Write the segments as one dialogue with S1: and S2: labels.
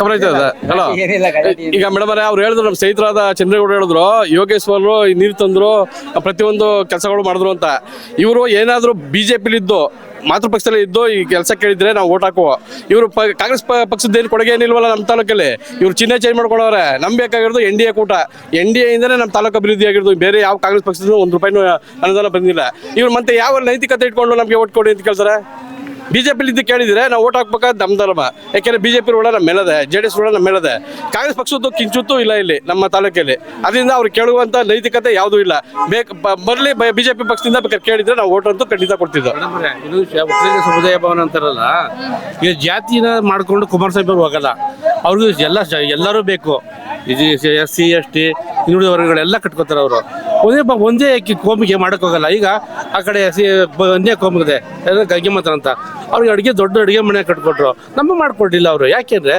S1: ಗಮನ ಅಲ್ಲ ಈಗ ಮೇಡಮ್ ಅವ್ರು ಹೇಳಿದ್ರು ನಮ್ಮ ಸ್ನೇಹಿತರಾದ ಚಂದ್ರೇಗೌಡ ಹೇಳಿದ್ರು ಯೋಗೇಶ್ವರರು ನೀರು ತಂದ್ರು ಪ್ರತಿಯೊಂದು ಕೆಲಸಗಳು ಮಾಡಿದ್ರು ಅಂತ. ಇವರು ಏನಾದ್ರು ಬಿಜೆಪಿಲಿದ್ದು ಮಾತೃ ಪಕ್ಷದಲ್ಲಿ ಇದ್ದು ಈ ಕೆಲಸ ಕೇಳಿದ್ರೆ ನಾವು ಓಟ್ ಹಾಕುವ. ಇವರು ಕಾಂಗ್ರೆಸ್ ಪಕ್ಷದ ಏನು ಕೊಡುಗೆ ಏನಿಲ್ವಲ್ಲ ನಮ್ಮ ತಾಲೂಕಲ್ಲಿ? ಇವ್ರು ಚಿಹ್ನೆ ಚೇಂಜ್ ಮಾಡ್ಕೊಳ್ಳೋರೆ ನಮ್ ಬೇಕಾಗಿರೋದು ಎನ್ ಡಿ ಎ ಕೂಟ. ಎನ್ ಡಿ ಇಂದನೇ ನಮ್ಮ ತಾಲೂಕು ಅಭಿವೃದ್ಧಿ ಆಗಿರೋದು. ಬೇರೆ ಯಾವ ಕಾಂಗ್ರೆಸ್ ಪಕ್ಷದಿಂದ ಒಂದು ರೂಪಾಯಿನೂ ಅನುದಾನ ಬಂದಿಲ್ಲ. ಇವ್ರು ಮತ್ತೆ ಯಾವ ನೈತಿಕತೆ ಇಟ್ಕೊಂಡು ನಮಗೆ ಓಟ್ ಕೊಡಿ ಅಂತ ಕೇಳ್ತಾರೆ? ಬಿಜೆಪಿ ಇದ್ದು ಕೇಳಿದ್ರೆ ನಾವು ಓಟ್ ಹಾಕ್ಬೇಕಾದ ನಮ್ಮ ಧರ್ಮ. ಯಾಕೆಂದ್ರೆ ಬಿಜೆಪಿ ರೋಡ ನಮ್ಮ ಮೇಲದೆ ಜೆ ಡಿ ಎಸ್ ರೋಡ ನಮ್ಮ ಮೇಲದೆ. ಕಾಂಗ್ರೆಸ್ ಪಕ್ಷದ್ದು ಕಿಂಚುತ್ತೂ ಇಲ್ಲ ಇಲ್ಲಿ ನಮ್ಮ ತಾಲೂಕಲ್ಲಿ. ಅದರಿಂದ ಅವ್ರು ಕೇಳುವಂತ ನೈತಿಕತೆ ಯಾವುದೂ ಇಲ್ಲ. ಬೇಕು ಬರಲಿ ಬಿಜೆಪಿ ಪಕ್ಷದಿಂದ ಬೇಕಾದ್ರೆ ಕೇಳಿದ್ರೆ ನಾವು ಓಟ್ ಖಂಡಿತ ಕೊಡ್ತಿದ್ದೆ.
S2: ಇದು ಸಮುದಾಯ ಭವನ ಅಂತಾರಲ್ಲ, ಈ ಜಾತಿನ ಮಾಡ್ಕೊಂಡು ಕುಮಾರಸ್ವಾಮಿ ಅವರು ಹೋಗಲ್ಲ. ಅವ್ರಿಗೂ ಎಲ್ಲ ಎಲ್ಲರೂ ಬೇಕು. ಇದು ಎಸ್ ಸಿ, ಎಸ್ ಟಿ ಹಿಂದುಳಿದ ವರ್ಗಗಳೆಲ್ಲ ಕಟ್ಕೋತಾರೆ ಅವರು. ಒಂದೇ ಒಂದೇ ಕೋಮಿಗೆ ಮಾಡೋಕ್ಕೋಗಲ್ಲ. ಈಗ ಆ ಕಡೆ ಸಿ ಕೋಮಿಗಿದೆ ಗಂಗೆಮಂತ್ರ ಅಂತ. ಅವ್ರಿಗೆ ಅಡುಗೆ ದೊಡ್ಡ ಅಡುಗೆ ಮನೆ ಕಟ್ಕೊಟ್ರು. ನಮ್ಮ ಮಾಡ್ಕೊಟ್ಟಿಲ್ಲ ಅವರು. ಯಾಕೆಂದ್ರೆ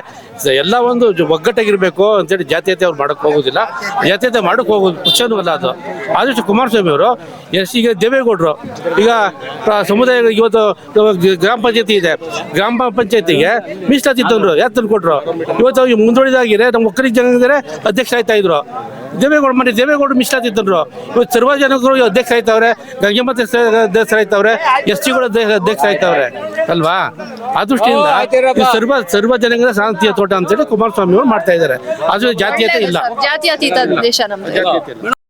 S2: ಎಲ್ಲ ಒಂದು ಒಗ್ಗಟ್ಟಾಗಿರಬೇಕು ಅಂತೇಳಿ ಜಾತ್ಯತೆ ಅವ್ರು ಮಾಡೋಕೆ ಹೋಗೋದಿಲ್ಲ. ಜಾತ್ಯತೆ ಮಾಡೋಕೆ ಹೋಗೋದು ಪಕ್ಷನೂ ಅಲ್ಲ ಅದು. ಆದಷ್ಟು ಕುಮಾರಸ್ವಾಮಿ ಅವರು ಎಸ್ ಈಗ ದೇವೇಗೌಡರು, ಈಗ ಸಮುದಾಯ ಇವತ್ತು ಗ್ರಾಮ ಪಂಚಾಯತಿ ಇದೆ. ಗ್ರಾಮ ಪಂಚಾಯತಿಗೆ ಮೀಸಲಾತಿ ತಂದ್ರು. ಯಾರು ತಂದು ಕೊಟ್ರು ಇವತ್ತು ಅವ್ರಿಗೆ ಮುಂದುವರಿದಾಗಿದೆ ನಮ್ಮ ಒಕ್ಕಲಿಗ ಜನಗಿದ್ರೆ ಅಧ್ಯಕ್ಷ ಆಯ್ತಾ ಇದ್ರು. ದೇವೇಗೌಡ ಮನೆ, ದೇವೇಗೌಡ ಮೀಸಲಾತಿ ತಂದ್ರು. ಇವತ್ತು ಸರ್ವ ಜನಗಳು ಅಧ್ಯಕ್ಷ ಆಯ್ತವ್ರೆ. ಗಂಗೆಮತ ಅಧ್ಯಕ್ಷ ಆಯ್ತವ್ರೆ ಎಸ್ ಟಿಗಳು ಅಧ್ಯಕ್ಷ ಆಯ್ತವ್ರೆ ಅಲ್ವಾ? ಆ ದೃಷ್ಟಿಯಿಂದ ಈ ಸರ್ವ ಸರ್ವ ಜನಾಂಗದ ಶಾಂತಿಯ ತೋಟ ಅಂತೇಳಿ ಕುಮಾರಸ್ವಾಮಿ ಅವರು ಮಾಡ್ತಾ ಇದ್ದಾರೆ. ಅದು ಜಾತೀಯತೆ ಇಲ್ಲ.
S3: ಜಾತ್ಯತೀತ ದೇಶ ನಮ್ದು.